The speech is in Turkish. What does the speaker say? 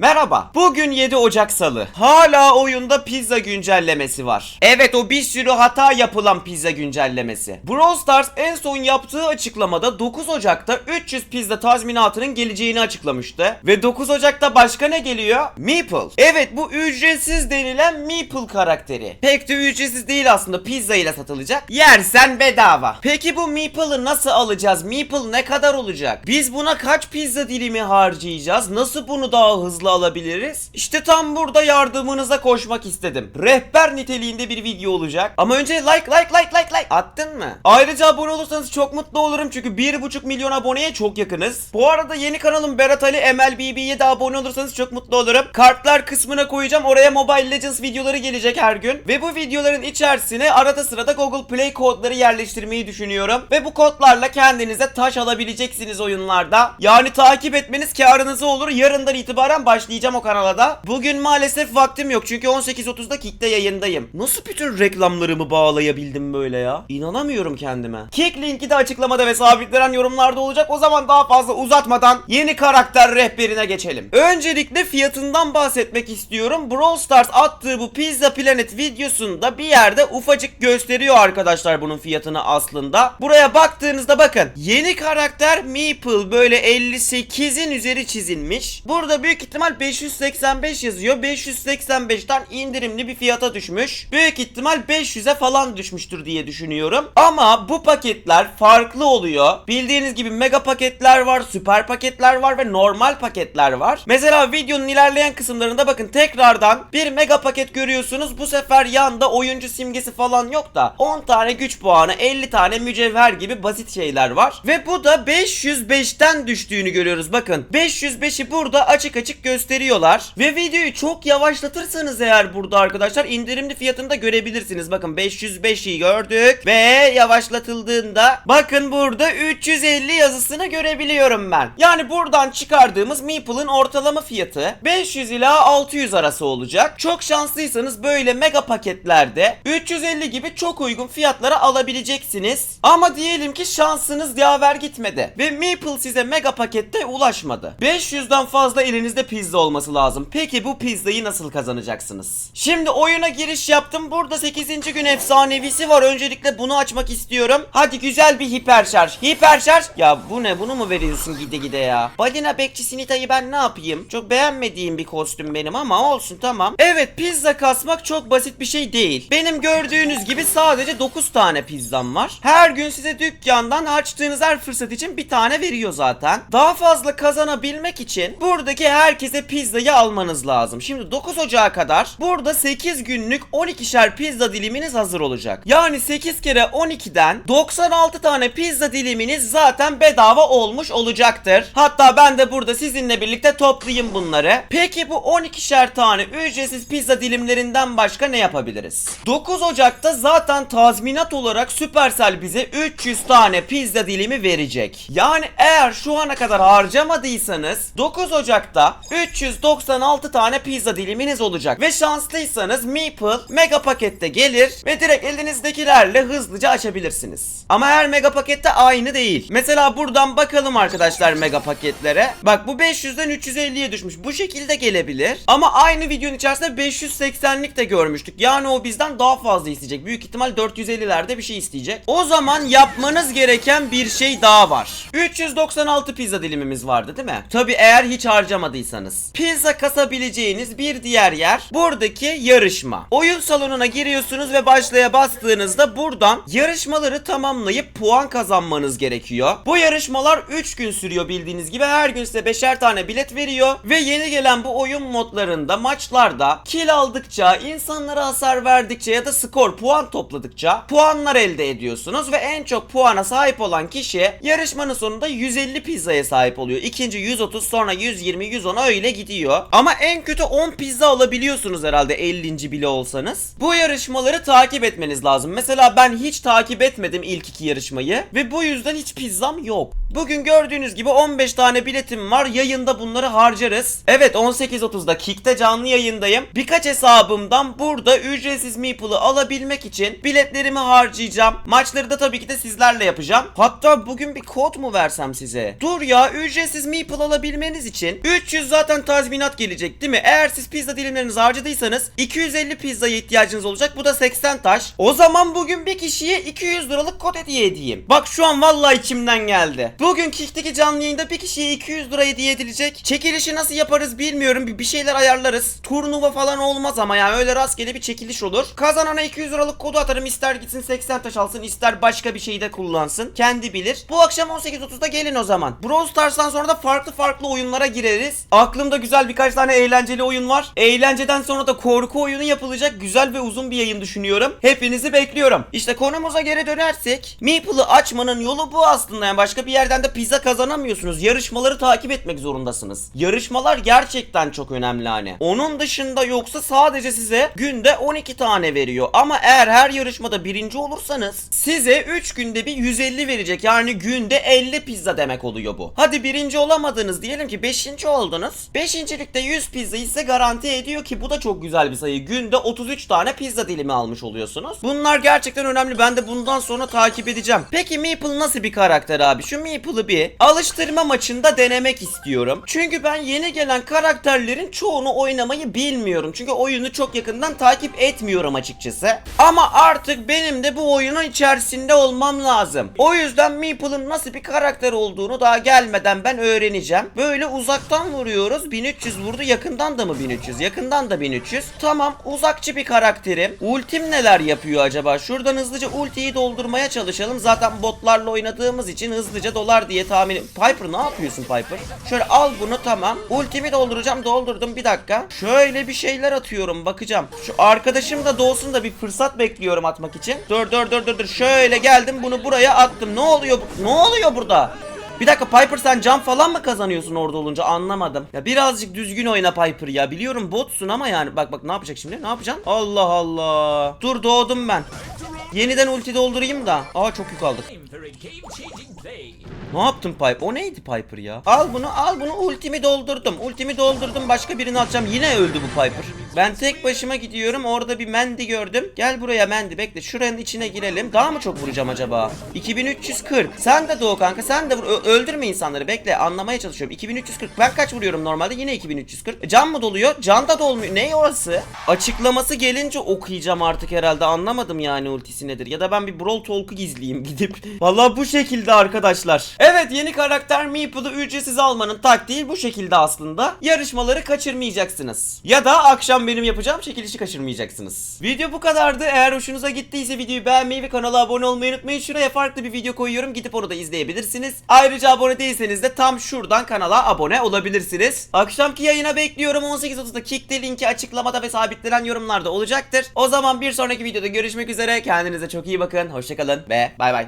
Merhaba. Bugün 7 Ocak Salı. Hala oyunda pizza güncellemesi var. Evet o bir sürü hata yapılan pizza güncellemesi. Brawl Stars en son yaptığı açıklamada 9 Ocak'ta 300 pizza tazminatının geleceğini açıklamıştı. Ve 9 Ocak'ta başka ne geliyor? Meeple. Evet bu ücretsiz denilen Meeple karakteri. Pek de ücretsiz değil aslında pizza ile satılacak. Yersen bedava. Peki bu Meeple'ı nasıl alacağız? Meeple ne kadar olacak? Biz buna kaç pizza dilimi harcayacağız? Nasıl bunu daha hızlı alabiliriz? İşte tam burada yardımınıza koşmak istedim. Rehber niteliğinde bir video olacak. Ama önce like like like like like attın mı? Ayrıca abone olursanız çok mutlu olurum çünkü 1.5 milyon aboneye çok yakınız. Bu arada yeni kanalım Berat Ali MLBB'ye de abone olursanız çok mutlu olurum. Kartlar kısmına koyacağım. Oraya Mobile Legends videoları gelecek her gün. Ve bu videoların içerisine arada sırada Google Play kodları yerleştirmeyi düşünüyorum. Ve bu kodlarla kendinize taş alabileceksiniz oyunlarda. Yani takip etmeniz karınıza olur. Yarından itibaren başlayacağım o kanala da. Bugün maalesef vaktim yok çünkü 18.30'da Kick'te yayındayım. Nasıl bütün reklamlarımı bağlayabildim böyle ya? İnanamıyorum kendime. Kick linki de açıklamada ve sabitlenen yorumlarda olacak. O zaman daha fazla uzatmadan yeni karakter rehberine geçelim. Öncelikle fiyatından bahsetmek istiyorum. Brawl Stars attığı bu Pizza Planet videosunda bir yerde ufacık gösteriyor arkadaşlar bunun fiyatını aslında. Buraya baktığınızda bakın. Yeni karakter Meeple böyle 58'in üzeri çizilmiş. Burada büyük ihtimal 585 yazıyor. 585'ten indirimli bir fiyata düşmüş. Büyük ihtimal 500'e falan düşmüştür diye düşünüyorum. Ama bu paketler farklı oluyor. Bildiğiniz gibi mega paketler var, süper paketler var ve normal paketler var. Mesela videonun ilerleyen kısımlarında bakın tekrardan bir mega paket görüyorsunuz. Bu sefer yanda oyuncu simgesi falan yok da 10 tane güç puanı, 50 tane mücevher gibi basit şeyler var. Ve bu da 505'ten düştüğünü görüyoruz. Bakın 505'i burada açık açık gösteriyorlar. Ve videoyu çok yavaşlatırsanız eğer burada arkadaşlar indirimli fiyatını da görebilirsiniz. Bakın 505'i gördük ve yavaşlatıldığında bakın burada 350 yazısını görebiliyorum ben. Yani buradan çıkardığımız Meeple'ın ortalama fiyatı 500 ila 600 arası olacak. Çok şanslıysanız böyle mega paketlerde 350 gibi çok uygun fiyatlara alabileceksiniz. Ama diyelim ki şansınız yaver gitmedi ve Meeple size mega pakette ulaşmadı. 500'den fazla elinizde pizza olması lazım. Peki bu pizzayı nasıl kazanacaksınız? Şimdi oyuna giriş yaptım. Burada 8. gün efsanevisi var. Öncelikle bunu açmak istiyorum. Hadi güzel bir hiper şarj. Hiper şarj. Ya bu ne? Bunu mu veriyorsun gide gide ya? Balina bekçisi Nita'yı ben ne yapayım? Çok beğenmediğim bir kostüm benim ama olsun tamam. Evet pizza kasmak çok basit bir şey değil. Benim gördüğünüz gibi sadece 9 tane pizzam var. Her gün size dükkandan açtığınız her fırsat için bir tane veriyor zaten. Daha fazla kazanabilmek için buradaki herkese pizzayı almanız lazım. Şimdi 9 Ocağı kadar burada 8 günlük 12'şer pizza diliminiz hazır olacak. Yani 8 kere 12'den 96 tane pizza diliminiz zaten bedava olmuş olacaktır. Hatta ben de burada sizinle birlikte toplayayım bunları. Peki bu 12'şer tane ücretsiz pizza dilimlerinden başka ne yapabiliriz? 9 Ocak'ta zaten tazminat olarak Supercell bize 300 tane pizza dilimi verecek. Yani eğer şu ana kadar harcamadıysanız 9 Ocak'ta 396 tane pizza diliminiz olacak. Ve şanslıysanız Meeple mega pakette gelir ve direkt elinizdekilerle hızlıca açabilirsiniz. Ama her mega pakette aynı değil. Mesela buradan bakalım arkadaşlar mega paketlere. Bak bu 500'den 350'ye düşmüş. Bu şekilde gelebilir. Ama aynı videonun içerisinde 580'lik de görmüştük. Yani o bizden daha fazla isteyecek. Büyük ihtimal 450'lerde bir şey isteyecek. O zaman yapmanız gereken bir şey daha var. 396 pizza dilimimiz vardı değil mi? Tabi eğer hiç harcamadıysanız. Pizza kasabileceğiniz bir diğer yer buradaki yarışma. Oyun salonuna giriyorsunuz ve başlaya bastığınızda buradan yarışmaları tamamlayıp puan kazanmanız gerekiyor. Bu yarışmalar 3 gün sürüyor bildiğiniz gibi. Her gün size 5'er tane bilet veriyor ve yeni gelen bu oyun modlarında maçlarda kill aldıkça, insanlara hasar verdikçe ya da skor puan topladıkça puanlar elde ediyorsunuz ve en çok puana sahip olan kişi yarışmanın sonunda 150 pizzaya sahip oluyor. İkinci 130 sonra 120 110 öyle gidiyor. Ama en kötü 10 pizza alabiliyorsunuz herhalde 50. bile olsanız. Bu yarışmaları takip etmeniz lazım. Mesela ben hiç takip etmedim ilk iki yarışmayı ve bu yüzden hiç pizzam yok. Bugün gördüğünüz gibi 15 tane biletim var. Yayında bunları harcarız. Evet 18.30'da Kick'te canlı yayındayım. Birkaç hesabımdan burada ücretsiz Meeple'ı alabilmek için biletlerimi harcayacağım. Maçları da tabii ki de sizlerle yapacağım. Hatta bugün bir kod mu versem size? Dur ya ücretsiz Meeple alabilmeniz için 300 zaten tazminat gelecek değil mi? Eğer siz pizza dilimlerinizi harcadıysanız 250 pizzaya ihtiyacınız olacak. Bu da 80 taş. O zaman bugün bir kişiye 200 liralık kod hediye edeyim. Bak şu an vallahi içimden geldi. Bugün Kick'teki canlı yayında bir kişiye 200 lira hediye edilecek. Çekilişi nasıl yaparız bilmiyorum. Bir, bir şeyler ayarlarız. Turnuva falan olmaz ama yani öyle rastgele bir çekiliş olur. Kazanana 200 liralık kodu atarım. İster gitsin 80 taş alsın, ister başka bir şeyi de kullansın. Kendi bilir. Bu akşam 18.30'da gelin o zaman. Brawl Stars'tan sonra da farklı farklı oyunlara gireriz. Aklımda güzel birkaç tane eğlenceli oyun var. Eğlenceden sonra da korku oyunu yapılacak güzel ve uzun bir yayın düşünüyorum. Hepinizi bekliyorum. İşte konumuza geri dönersek Meeple'ı açmanın yolu bu aslında. Yani başka bir yerden de pizza kazanamıyorsunuz. Yarışmaları takip etmek zorundasınız. Yarışmalar gerçekten çok önemli hani. Onun dışında yoksa sadece size günde 12 tane veriyor. Ama eğer her yarışmada birinci olursanız size 3 günde bir 150 verecek. Yani günde 50 pizza demek oluyor bu. Hadi birinci olamadınız diyelim ki 5. oldunuz. 5. ligde 100 pizzayı size garanti ediyor ki bu da çok güzel bir sayı. Günde 33 tane pizza dilimi almış oluyorsunuz. Bunlar gerçekten önemli. Ben de bundan sonra takip edeceğim. Peki Meeple nasıl bir karakter abi? Şu Meeple'ı bir alıştırma maçında denemek istiyorum. Çünkü ben yeni gelen karakterlerin çoğunu oynamayı bilmiyorum. Çünkü oyunu çok yakından takip etmiyorum açıkçası. Ama artık benim de bu oyunun içerisinde olmam lazım. O yüzden Meeple'ın nasıl bir karakter olduğunu daha gelmeden ben öğreneceğim. Böyle uzaktan vuruyoruz. 1300 vurdu. Yakından da mı 1300? Yakından da 1300. Tamam uzakçı bir karakterim. Ultim neler yapıyor acaba? Şuradan hızlıca ultiyi doldurmaya çalışalım. Zaten botlarla oynadığımız için hızlıca dolar diye tahmin Piper ne yapıyorsun Piper? Şöyle al bunu tamam. Ultimi dolduracağım. Doldurdum bir dakika. Şöyle bir şeyler atıyorum bakacağım. Şu arkadaşım da doğsun da bir fırsat bekliyorum atmak için. Dur dur dur dur dur. Şöyle geldim bunu buraya attım. Ne oluyor? Ne oluyor burada? Bir dakika Piper sen can falan mı kazanıyorsun orada olunca anlamadım. Ya birazcık düzgün oyna Piper ya. Biliyorum botsun ama yani bak bak ne yapacak şimdi? Ne yapacaksın? Allah Allah. Dur doğdum ben. Yeniden ulti doldurayım da. Aa çok yük aldık. Ne yaptın Piper? O neydi Piper ya? Al bunu al bunu ultimi doldurdum. Ultimi doldurdum başka birini atacağım. Yine öldü bu Piper. Ben tek başıma gidiyorum. Orada bir Mandy gördüm. Gel buraya Mandy bekle. Şuranın içine girelim. Daha mı çok vuracağım acaba? 2340. Sen de doğu kanka. Sen de vur. Ö- öldürme insanları. Bekle anlamaya çalışıyorum. 2340. Ben kaç vuruyorum normalde? Yine 2340. E, Can mı doluyor? Can da dolmuyor. Ne orası? Açıklaması gelince okuyacağım artık herhalde. Anlamadım yani ultisi nedir. Ya da ben bir Brawl Talk'u gizleyeyim gidip. Vallahi bu şekilde arkadaşlar. Evet yeni karakter Meeple'ı ücretsiz almanın taktiği bu şekilde aslında. Yarışmaları kaçırmayacaksınız. Ya da akşam benim yapacağım çekilişi kaçırmayacaksınız. Video bu kadardı. Eğer hoşunuza gittiyse videoyu beğenmeyi ve kanala abone olmayı unutmayın. Şuraya farklı bir video koyuyorum. Gidip onu da izleyebilirsiniz. Ayrıca abone değilseniz de tam şuradan kanala abone olabilirsiniz. Akşamki yayına bekliyorum. 18.30'da Kick'te linki açıklamada ve sabitlenen yorumlarda olacaktır. O zaman bir sonraki videoda görüşmek üzere. Kendinize çok iyi bakın. Hoşçakalın ve bay bay.